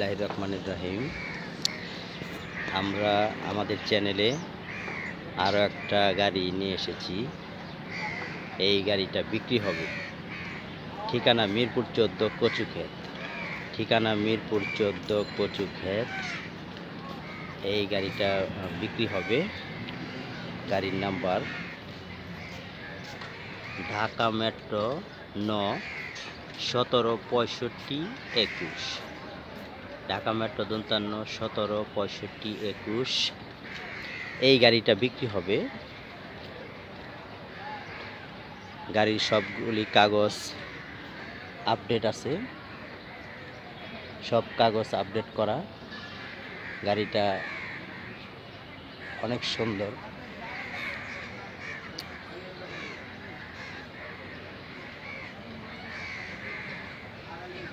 বিসমিল্লাহ রহমানুর রাহিম। আমরা আমাদের চ্যানেলে আরও একটা গাড়ি নিয়ে এসেছি। এই গাড়িটা বিক্রি হবে। ঠিকানা মিরপুর চোদ্দ কচুক্ষেত। ঠিকানা মিরপুর চোদ্দ কচুক্ষেত। এই গাড়িটা বিক্রি হবে। গাড়ির নাম্বার ঢাকা মেট্রো ন সতেরো পঁয়ষট্টি একুশ। ঢাকা মেট্রো দন্তান্ন সতেরো পঁয়ষট্টি একুশ। এই গাড়িটা বিক্রি হবে। গাড়ির সবগুলি কাগজ আপডেট আছে। সব কাগজ আপডেট করা। গাড়িটা অনেক সুন্দর।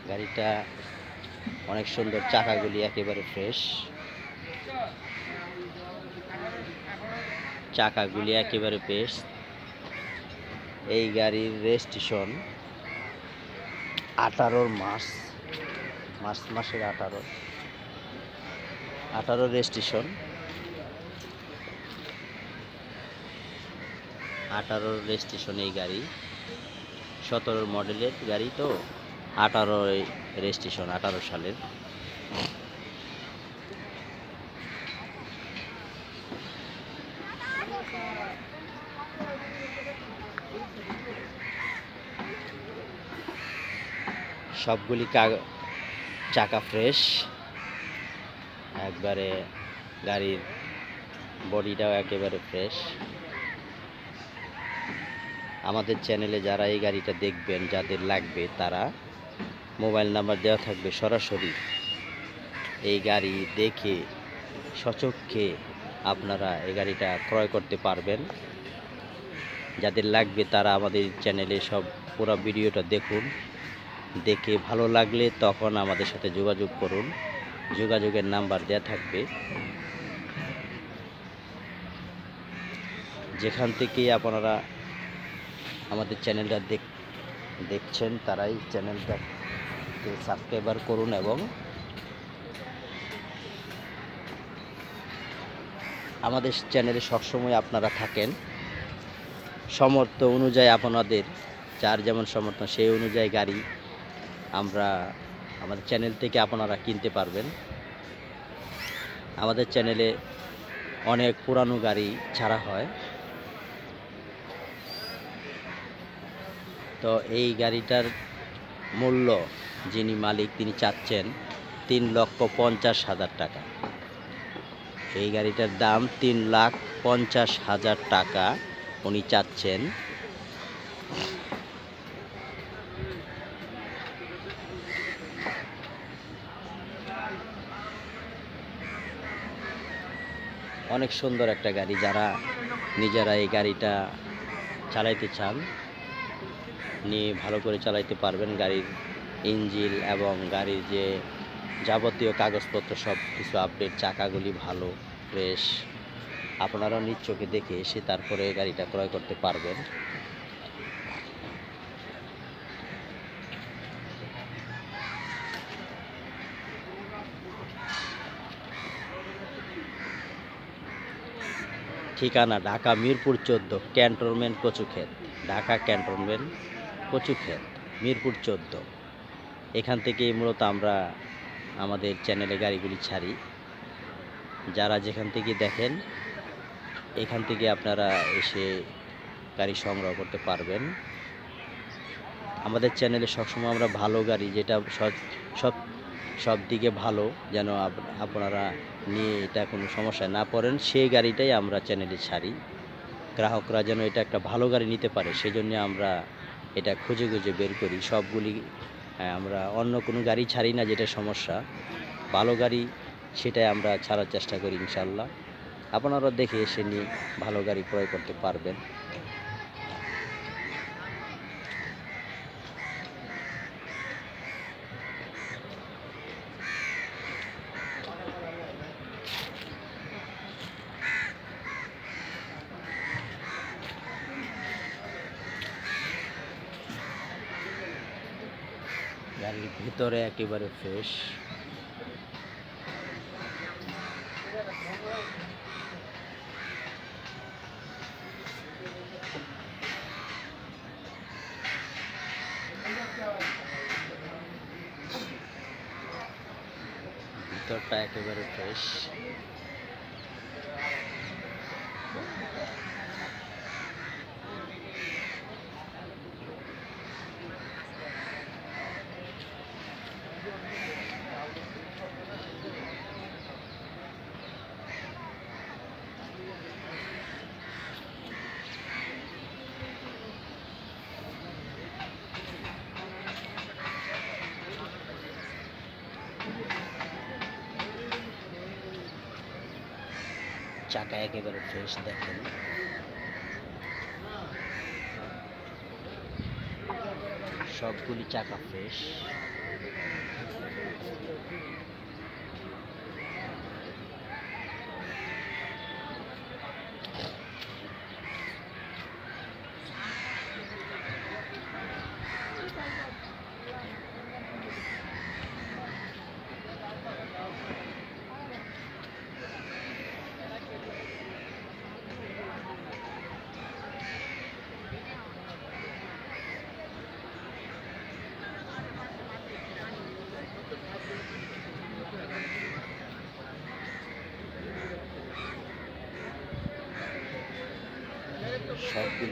গাড়িটা অনেক সুন্দর চাকাগুলি একেবারে ফ্রেশ চাকাগুলি একেবারে ফ্রেশ এই গাড়ির রেজিস্ট্রেশন আঠারোর মাস মার্চ মাসের আঠারো। আঠারো রেজিস্ট্রেশন আঠারোর রেজিস্ট্রেশন এই গাড়ি। সতেরোর মডেলের গাড়ি তো। আঠারো রেজিস্ট্রেশন, আঠারো সালের। সবগুলি চাকা ফ্রেশ। একবারে গাড়ির বডিটাও একেবারে ফ্রেশ। আমাদের চ্যানেলে যারা এই গাড়িটা দেখবেন, যাদের লাগবে তারা মোবাইল নাম্বার দেওয়া থাকবে সরাসরি। এই গাড়ি দেখে সচক্ষে আপনারা এই গাড়িটা ক্রয় করতে পারবেন। যাদের লাগবে তারা আমাদের চ্যানেলে সব পুরো ভিডিওটা দেখুন। দেখে ভালো লাগলে তখন আমাদের সাথে যোগাযোগ করুন। যোগাযোগের নাম্বার দেওয়া থাকবে। যেখান থেকে আপনারা আমাদের চ্যানেলটা দেখ দেখছেন, তারাই চ্যানেলটাকে সাবস্ক্রাইবার করুন এবং আমাদের চ্যানেলে সবসময় আপনারা থাকেন। সমর্থ অনুযায়ী আপনাদের, যার যেমন সমর্থন সেই অনুযায়ী গাড়ি আমরা আমাদের চ্যানেল থেকে আপনারা কিনতে পারবেন। আমাদের চ্যানেলে অনেক পুরানো গাড়ি ছাড়া হয়। তো এই গাড়িটার মূল্য যিনি মালিক, তিনি চাচ্ছেন তিন লক্ষ পঞ্চাশ হাজার টাকা। এই গাড়িটার দাম তিন লাখ পঞ্চাশ হাজার টাকা উনি চাচ্ছেন। অনেক সুন্দর একটা গাড়ি, যারা নিজেরা এই গাড়িটা চালাইতে চান, নিয়ে ভালো করে চালাইতে পারবেন গাড়ির ইঞ্জিল এবং গাড়ির যে যাবতীয় কাগজপত্র সব কিছু আপডেট চাকাগুলি ভালো ফ্রেশ আপনারাও নিজ চোখে দেখে এসে তারপরে গাড়িটা ক্রয় করতে পারবেন। ঠিকানা ঢাকা মিরপুর চোদ্দ, ক্যান্টনমেন্ট কচুক্ষেত। ঢাকা ক্যান্টনমেন্ট কচুক্ষেত, মিরপুর চোদ্দ। এখান থেকেই মূলত আমরা আমাদের চ্যানেলে গাড়িগুলি ছাড়ি। যারা যেখান থেকে দেখেন, এখান থেকে আপনারা এসে গাড়ি সংগ্রহ করতে পারবেন। আমাদের চ্যানেলে সবসময় আমরা ভালো গাড়ি যেটা সব সব সব দিকে ভালো যেন আপনারা নিয়ে এটা কোনো সমস্যায় না পড়েন, সেই গাড়িটাই আমরা চ্যানেলে ছাড়ি। গ্রাহকরা যেন এটা একটা ভালো গাড়ি নিতে পারে সেই জন্য আমরা এটা খুঁজে খুঁজে বের করি। সবগুলি আমরা অন্য কোনো গাড়ি ছাড়ি না যেটা সমস্যা। ভালো গাড়ি সেটাই আমরা ছাড়ার চেষ্টা করি ইনশাল্লাহ। আপনারা দেখে এসে নিয়ে ভালো গাড়ি ক্রয় করতে পারবেন। भरे एके बारे फ्रेश भरे फ्रेश চাকা একেবারে ফ্রেশ দেখেন। সবগুলি চাকা ফ্রেশ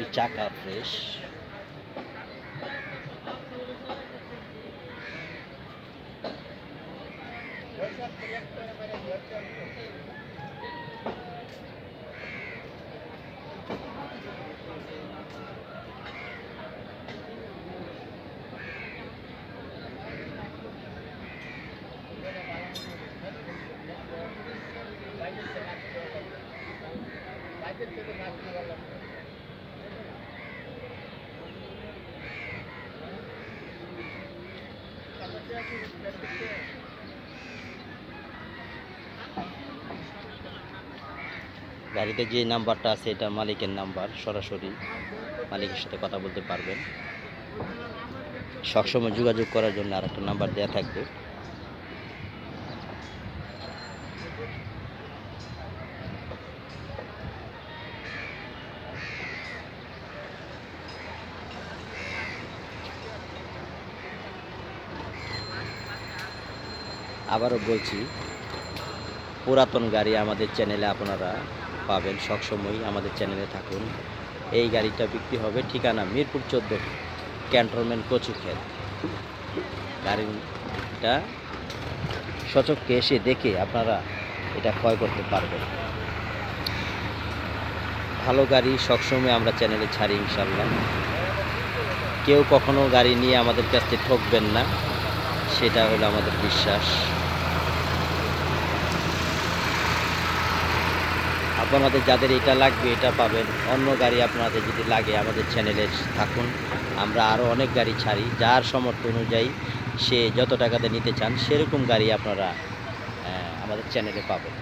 সবগুলি চাকা ফ্রেশ গাড়িতে যে নাম্বারটা আছে, এটা মালিকের নাম্বার, সরাসরি মালিকের সাথে কথা বলতে পারবেন। সবসময় যোগাযোগ করার জন্য আর একটা নাম্বার দেওয়া থাকবে। আবারও বলছি, পুরাতন গাড়ি আমাদের চ্যানেলে আপনারা পাবেন সবসময় আমাদের চ্যানেলে থাকুন। এই গাড়িটা বিক্রি হবে ঠিকানা মিরপুর চোদ্দ ক্যান্টনমেন্ট কচুক্ষেত গাড়িটা সচককে এসে দেখে আপনারা এটা ক্রয় করতে পারবেন। ভালো গাড়ি সবসময় আমরা চ্যানেলে ছাড়ি ইনশাল্লাহ কেউ কখনো গাড়ি নিয়ে আমাদের কাছে ঠকবেন না, সেটা হলো আমাদের বিশ্বাস। আপনাদের যাদের এটা লাগবে, এটা পাবেন। অন্য গাড়ি আপনাদের যদি লাগে আমাদের চ্যানেলে থাকুন। আমরা আরও অনেক গাড়ি ছাড়ি। যার সমর্থ অনুযায়ী সে যত টাকাতে নিতে চান, সেরকম গাড়ি আপনারা আমাদের চ্যানেলে পাবেন।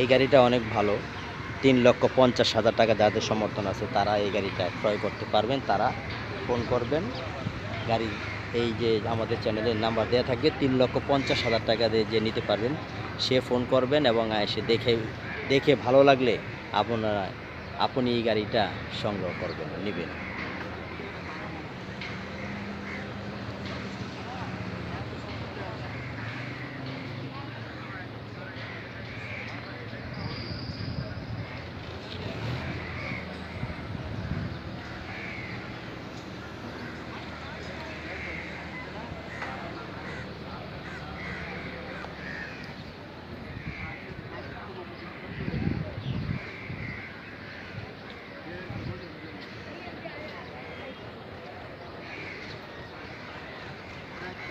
এই গাড়িটা অনেক ভালো। তিন লক্ষ পঞ্চাশ হাজার টাকা যাদের সমর্থন আছে, তারা এই গাড়িটা ক্রয় করতে পারবেন। তারা ফোন করবেন। গাড়ি এই যে আমাদের চ্যানেলের নাম্বার দেওয়া থাকবে, তিন লক্ষ পঞ্চাশ হাজার টাকা দিয়ে যে নিতে পারবেন, সে ফোন করবেন এবং এসে দেখে দেখে ভালো লাগলে আপনারা, আপনি এই গাড়িটা সংগ্রহ করবেন, নেবেন।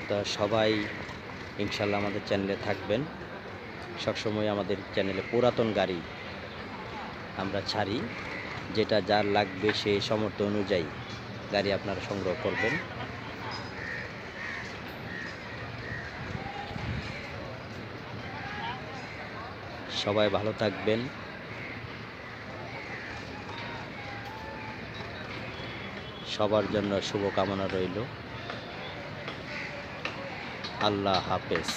তা সবাই ইনশাল্লাহ আমাদের চ্যানেলে থাকবেন। সবসময় আমাদের চ্যানেলে পুরাতন গাড়ি আমরা ছাড়ি, যেটা যার লাগবে সে সমর্থ অনুযায়ী গাড়ি আপনারা সংগ্রহ করবেন। সবাই ভালো থাকবেন। সবার জন্য শুভকামনা রইল। আল্লাহ হাফেজ।